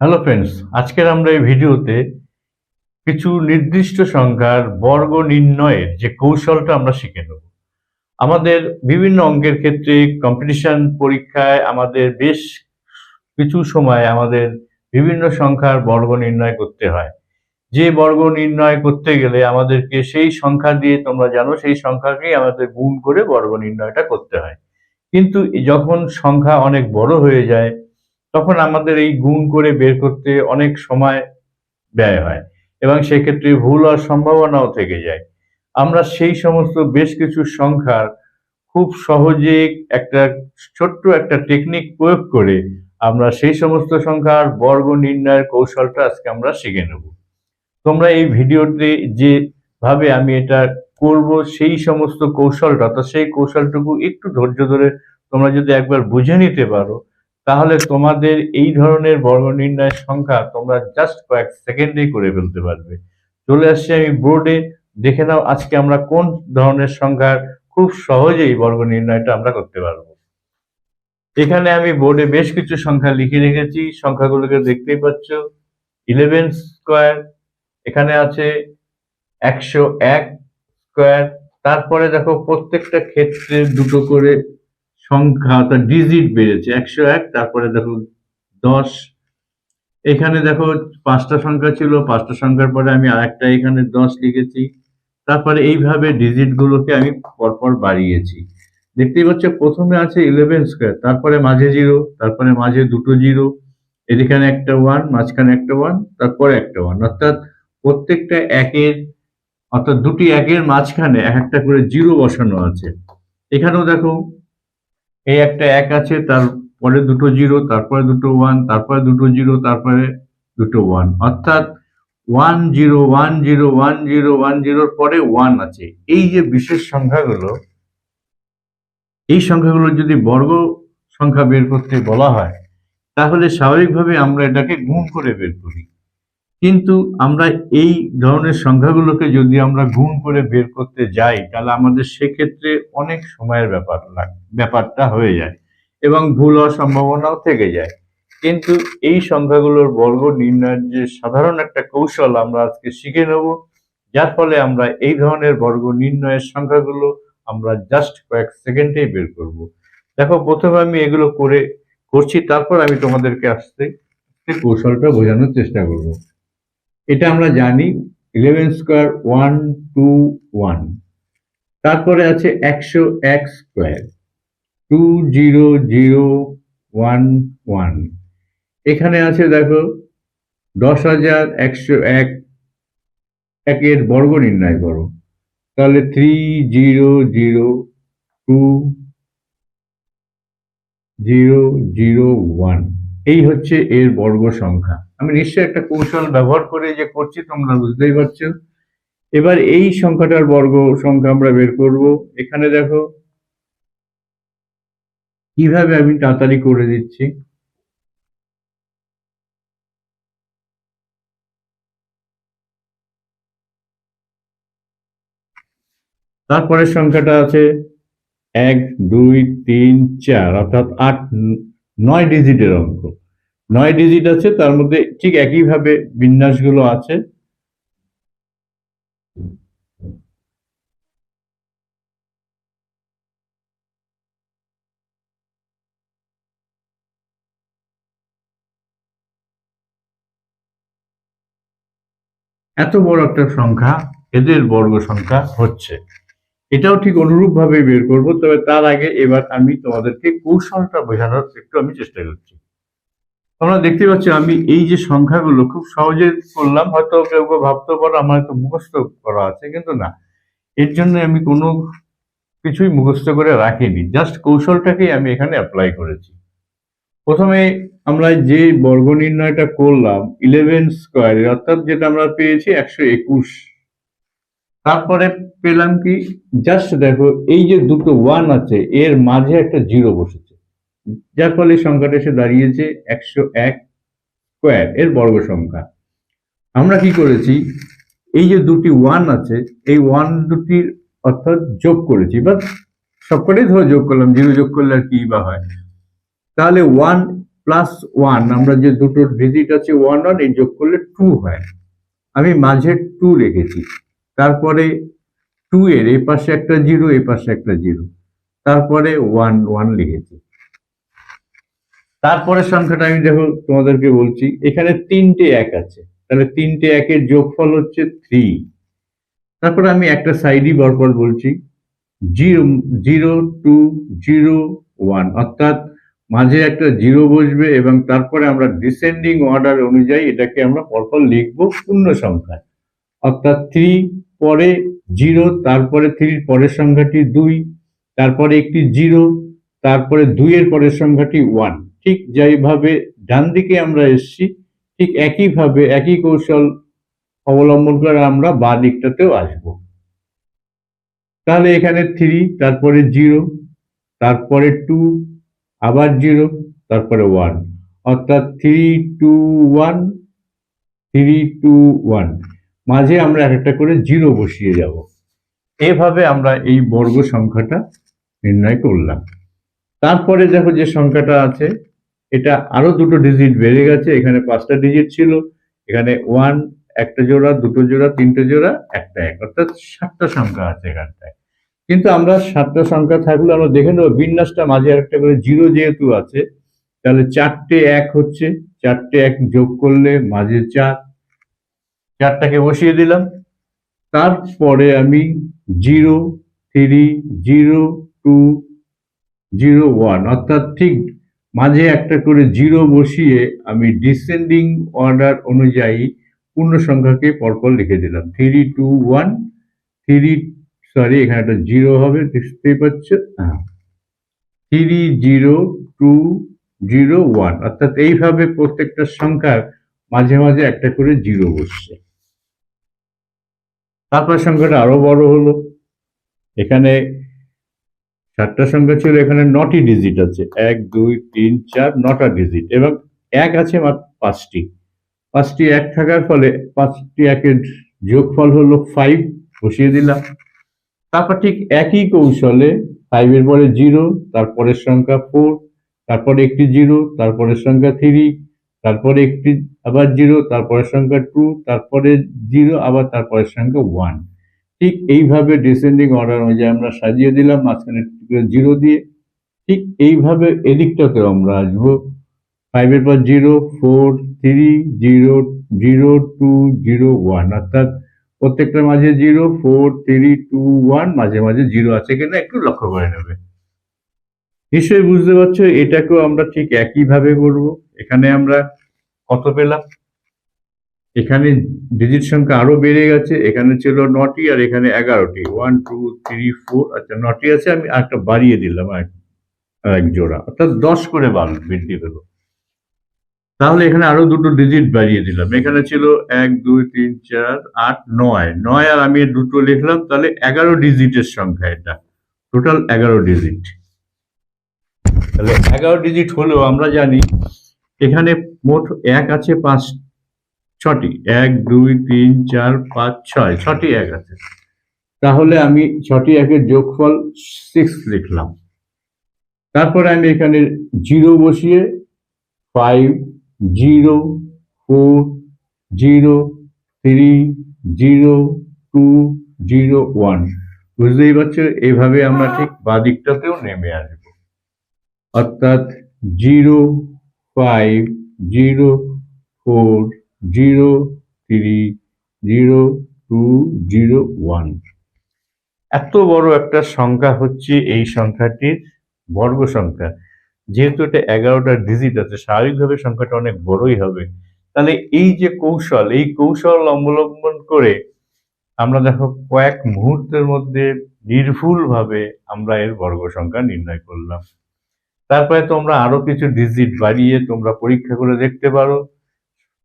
Hello friends, আজকের আমরা এই ভিডিওতে কিছু নির্দিষ্ট সংখ্যার বর্গ নির্ণয়ের যে কৌশলটা আমরা শিখে নেব। আমাদের বিভিন্ন অঙ্কের ক্ষেত্রে কম্পিটিশন পরীক্ষায় আমাদের বেশ কিছু সময় আমাদের বিভিন্ন সংখ্যার বর্গ নির্ণয় করতে হয়। যে বর্গ নির্ণয় করতে গেলে আমাদেরকে সেই সংখ্যা দিয়ে তোমরা জানো, সেই সংখ্যাকেই আমাদের গুণ করে বর্গ নির্ণয়টা করতে হয়। কিন্তু যখন সংখ্যা অনেক বড় হয়ে যায় তখন আমাদের এই গুণ করে বের করতে অনেক সময় ব্যয় হয় এবং সেক্ষেত্রে ভুল হওয়ার সম্ভাবনাও থেকে যায়। আমরা সেই সমস্ত বেশ কিছু সংখ্যার খুব সহজে একটা ছোট্ট একটা টেকনিক প্রয়োগ করে আমরা সেই সমস্ত সংখ্যার বর্গ নির্ণয়ের কৌশলটা আজকে আমরা শিখে নেব। তোমরা এই ভিডিওতে যেভাবে আমি এটা করব সেই সমস্ত কৌশলটা তো সেই কৌশলটুকু একটু ধৈর্য ধরে তোমরা যদি একবার বুঝে নিতে পারো তাহলে তোমাদের এই ধরনের বর্গ নির্ণয়ের সংখ্যা তোমরা জাস্ট কয়েক সেকেন্ডেই করে ফেলতে পারবে। চলে আসছি আমি বোর্ডে দেখে নাও আজকে আমরা কোন ধরনের সংখ্যার খুব সহজেই বর্গ নির্ণয়টা আমরা করতে পারব। এখানে আমি বোর্ডে বেশ কিছু সংখ্যা লিখে রেখেছি। সংখ্যাগুলোকে দেখতেই পাচ্ছ। ইলেভেন স্কোয়ার এখানে আছে একশো এক স্কোয়ার তারপরে দেখো প্রত্যেকটা ক্ষেত্রে দুটো করে সংখ্যা অর্থাৎ ডিজিট বেড়েছে, একশো এক, তারপরে দেখো দশ। এখানে দেখো পাঁচটা সংখ্যা ছিল, পাঁচটা সংখ্যার পরে আমি আরেকটা এখানে দশ লিখেছি। তারপরে এইভাবে ডিজিট গুলোকে আমি পরপর বাড়িয়েছি। দেখতেই পাচ্ছ, প্রথমে আছে ইলেভেন স্কোয়ার তারপরে মাঝে জিরো তারপরে মাঝে দুটো জিরো এখানে একটা ওয়ান মাঝখানে একটা ওয়ান তারপরে একটা ওয়ান অর্থাৎ প্রত্যেকটা একের, অর্থাৎ দুটি একের মাঝখানে এক একটা করে জিরো বসানো আছে। এখানেও দেখো এই একটা এক আছে তারপরে দুটো জিরো, তারপরে দুটো ওয়ান, তারপরে দুটো জিরো, তারপরে দুটো ওয়ান। অর্থাৎ one zero one zero one zero, one জিরোর পরে ওয়ান আছে। এই যে বিশেষ সংখ্যাগুলো, এই সংখ্যাগুলো যদি বর্গ সংখ্যা বের করতে বলা হয়, তাহলে স্বাভাবিকভাবে আমরা এটাকে গুণ করে বের করি। কিন্তু আমরা এই ধরনের সংখ্যাগুলোকে যদি আমরা গুণ করে বের করতে যাই, তাহলে আমাদের সেক্ষেত্রে অনেক সময়ের ব্যাপার লাগে, ব্যাপারটা হয়ে যায় এবং ভুল হওয়ার সম্ভাবনাও থেকে যায়। কিন্তু এই সংখ্যাগুলোর বর্গ নির্ণয়ের যে সাধারণ একটা কৌশল আমরা আজকে শিখে নেব, যার ফলে আমরা এই ধরনের বর্গ নির্ণয়ের সংখ্যাগুলো আমরা জাস্ট কয়েক সেকেন্ডেই বের করব। দেখো, প্রথমে আমি এগুলো করে করছি, তারপর আমি তোমাদেরকে আসতে কৌশলটা বোঝানোর চেষ্টা করব। এটা আমরা জানি eleven square one two one তারপরে আছে একশো এক square two zero zero one one এখানে আছে দেখো, দশ হাজার একশো এক একের বর্গ নির্ণয় করো। তাহলে three zero zero two zero zero one এই হচ্ছে এর বর্গ সংখ্যা। আমি নিশ্চয়ই একটা কৌশল ব্যবহার করে যে করছি, তোমরা বুঝতেই পারছ। এবার এই সংখ্যাটার বর্গ সংখ্যা আমরা বের করব। এখানে দেখো, কীভাবে আমি তাড়াতাড়ি করে দিচ্ছি? তারপরের সংখ্যাটা আছে এক, দুই, তিন, চার, অর্থাৎ আট নয় ডিজিটের অঙ্ক। নয় ডিজিট আছে, তার মধ্যে ঠিক একইভাবে বিন্যাসগুলো আছে। এত বড় একটা সংখ্যা, এদের বর্গ সংখ্যা হচ্ছে। এটাও ঠিক অনুরূপ ভাবে বের করব, তবে তার আগে এবার আমি তোমাদেরকে কৌশলটা বোঝানোর একটু আমি চেষ্টা করছি। তোমরা দেখতে পাচ্ছ আমি এই যে সংখ্যাগুলো খুব সহজে করলাম, হয়তো কেউ কেউ ভাবতে পারো, আমার তো মুখস্থ করা আছে, কিন্তু না। এর জন্য আমি কোনো কিছুই মুখস্থ করে রাখিনি, জাস্ট কৌশলটাকেই আমি এখানে অ্যাপ্লাই করেছি। প্রথমে আমরা যে বর্গ নির্ণয়টা করলাম ইলেভেন স্কোয়ারে অর্থাৎ যেটা আমরা পেয়েছি একশো একুশ। তারপরে পেলাম কি? জাস্ট দেখো, এই যে দুটো ওয়ান আছে, এর মাঝে একটা জিরো বসেছে। যার ফলে সংখ্যাটা এসে দাঁড়িয়েছে একশো এক স্কোয়ার এর বর্গ সংখ্যা। আমরা কি করেছি? এই যে দুটি ওয়ান আছে, এই ওয়ান দুটির অর্থাৎ যোগ করেছি বা সবকটাই ধরো যোগ করলাম জিরো যোগ করলে আর কি বা হয়? তাহলে ওয়ান প্লাস ওয়ান আমরা যে দুটোর ভিজিট আছে ওয়ান ওয়ান এই যোগ করলে টু হয়। আমি মাঝে টু রেখেছি। তারপরে টু এর, এই পাশে একটা জিরো এই পাশে একটা জিরো তারপরে ওয়ান ওয়ান লিখেছি। তারপরে সংখ্যাটা আমি দেখো তোমাদেরকে বলছি, এখানে তিনটে এক আছে। তাহলে তিনটে একের যোগফল হচ্ছে থ্রি তারপরে আমি একটা সাইডই বরপর বলছি zero zero two zero one অর্থাৎ মাঝে একটা জিরো বসবে এবং তারপরে আমরা ডিসেন্ডিং অর্ডার অনুযায়ী এটাকে আমরা পরপর লিখব পূর্ণ সংখ্যায়। অর্থাৎ থ্রি পরে জিরো, তারপরে থ্রির পরের সংখ্যাটি দুই, তারপরে একটি জিরো, তারপরে দুইয়ের পরের সংখ্যাটি ওয়ান। ঠিক যেইভাবে ডান দিকে আমরা এসছি, ঠিক একইভাবে একই কৌশল অবলম্বন করে আমরা বা দিকটাতেও আসব। তাহলে এখানে থ্রি, তারপরে জিরো, তারপরে টু, আবার জিরো, তারপরে ওয়ান। অর্থাৎ three, two, one, three, two, one. মাঝে আমরা এক একটা করে জিরো বসিয়ে যাব। এভাবে আমরা এই বর্গ সংখ্যাটা নির্ণয় করলাম। তারপরে দেখো যে সংখ্যাটা আছে, এটা আরও দুটো ডিজিট বেড়ে গেছে। এখানে পাঁচটা ডিজিট ছিল, এখানে ওয়ান একটা জোড়া, দুটো জোড়া, তিনটে জোড়া, একটা এক। অর্থাৎ সাতটা সংখ্যা আছে এখানটায়। কিন্তু আমরা সাতটা সংখ্যা থাকলে আমরা দেখে নেব, বিন্যাসটা মাঝে একটা করে জিরো যেহেতু আছে, তাহলে চারটে এক হচ্ছে, চারটে এক যোগ করলে মাঝে চার চারটাকে বসিয়ে দিলাম। তারপরে আমি zero three zero two zero one, অর্থাৎ ঠিক মাঝে একটা করে জিরো বসিয়ে আমি ডিসেন্ডিং অর্ডার অনুযায়ী পূর্ণ সংখ্যাকে পরপর লিখে দিলাম। Three two one, three sorry এখানে একটা জিরো হবে, দেখতেই পাচ্ছ? Three zero two zero one, অর্থাৎ এইভাবে প্রত্যেকটা সংখ্যার মাঝে মাঝে একটা করে জিরো বসছে। তারপর সংখ্যাটা আরও বড় হলো। এখানে সাতটা সংখ্যা ছিল, এখানে নটি ডিজিট আছে। এক, দুই, তিন, চার, নটা ডিজিট এবং এক আছে মাত্র পাঁচটি। পাঁচটি এক থাকার ফলে পাঁচটি একের যোগফল হলো ফাইভ বসিয়ে দিলাম। তারপর ঠিক একই কৌশলে ফাইভের পরে জিরো তারপরের সংখ্যা ফোর তারপরে একটি জিরো তারপরের সংখ্যা থ্রি তারপরে একটি আবার জিরো তারপরের সংখ্যা টু তারপরে জিরো আবার তারপরের সংখ্যা ওয়ান ঠিক এইভাবে ডিসেন্ডিং অর্ডার অনুযায়ী আমরা সাজিয়ে দিলাম, মাঝখানে জিরো দিয়ে। ঠিক এইভাবে এদিকটাতেও আমরা আসব। ফাইভের পর zero four three zero zero two zero one অর্থাৎ প্রত্যেকটা মাঝে zero four three two one মাঝে মাঝে জিরো আছে কিনা একটু লক্ষ্য করে নেবে। নিশ্চয়ই বুঝতে পারছ, এটাকেও আমরা ঠিক একইভাবে করব। এখানে আমরা কত পেলাম? এখানে ডিজিট সংখ্যা আরও বেড়ে গেছে, এখানে ছিল নটি আর এখানে এগারোটি। ওয়ান টু থ্রি ফোর আচ্ছা নটি আছে, আমি একটা বাড়িয়ে দিলাম, এক জোড়া। অর্থাৎ দশ করে বাড়ল বৃদ্ধি পেল। তাহলে এখানে আরও দুটো ডিজিট বাড়িয়ে দিলাম। এখানে ছিল এক, দুই, তিন, চার, আট, নয়। নয় আর আমি দুটো লিখলাম, তাহলে এগারো ডিজিটের সংখ্যা এটা। টোটাল এগারো ডিজিট তাহলে এগারো ডিজিট হলেও আমরা জানি এখানে মোট এক আছে পাঁচ, ছটি। এক, দুই, তিন, চার, পাঁচ, ছয়, ছটি এক আছে। তাহলে আমি ছটি একের যোগফল সিক্স লিখলাম। তারপরে আমি এখানে জিরো বসিয়ে five zero four zero three zero two zero one বুঝতেই পারছ? এইভাবে আমরা ঠিক বাদিকটাতেও নেমে আসব। অর্থাৎ zero five zero four zero three zero two zero one. এত বড় একটা সংখ্যা হচ্ছে এই সংখ্যাটির বর্গ সংখ্যা। যেহেতু এটা এগারোটা ডিজিট আছে, স্বাভাবিকভাবে সংখ্যাটা অনেক বড়ই হবে। তাহলে এই যে কৌশল, এই কৌশল অবলম্বন করে আমরা দেখো কয়েক মুহূর্তের মধ্যে নির্ভুলভাবে আমরা এর বর্গ সংখ্যা নির্ণয় করলাম। তারপরে তোমরা আরও কিছু ডিজিট বাড়িয়ে তোমরা পরীক্ষা করে দেখতে পারো।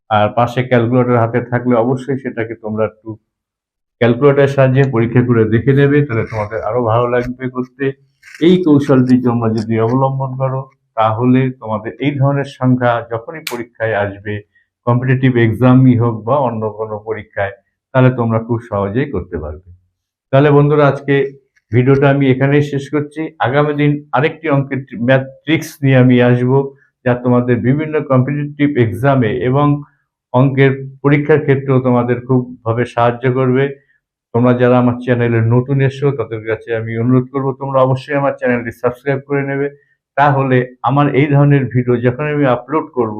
আর পাশে ক্যালকুলেটর হাতে থাকলে অবশ্যই সেটাকে তোমরা একটু ক্যালকুলেটরের সাহায্যে পরীক্ষা করে দেখে নেবে, তাহলে তোমাদের আরও ভালো লাগবে করতে। এই কৌশলটি তোমরা যদি অবলম্বন করো, তাহলে তোমাদের এই ধরনের সংখ্যা যখনই পরীক্ষায় আসবে কম্পিটিটিভ এক্সামই হোক বা অন্য কোনো পরীক্ষায়, তাহলে তোমরা খুব সহজেই করতে পারবে। তাহলে বন্ধুরা, আজকে ভিডিওটা আমি এখানেই শেষ করছি। আগামী দিন আরেকটি অঙ্কের ম্যাট্রিক্স নিয়ে আমি আসব যা তোমাদের বিভিন্ন কম্পিটিটিভ এক্সামে এবং অঙ্কের পরীক্ষার ক্ষেত্রেও তোমাদের খুব ভাবে সাহায্য করবে। তোমরা যারা আমার চ্যানেলে নতুন এসো, তাদের কাছে আমি অনুরোধ করব, তোমরা অবশ্যই আমার চ্যানেলটি সাবস্ক্রাইব করে নেবে। তাহলে আমার এই ধরনের ভিডিও যখন আমি আপলোড করব,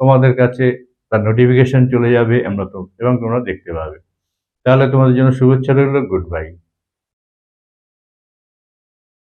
তোমাদের কাছে তার নোটিফিকেশন চলে যাবে, আমরা তো এবং তোমরা দেখতে পাবে। তাহলে তোমাদের জন্য শুভেচ্ছা রইল গুড বাই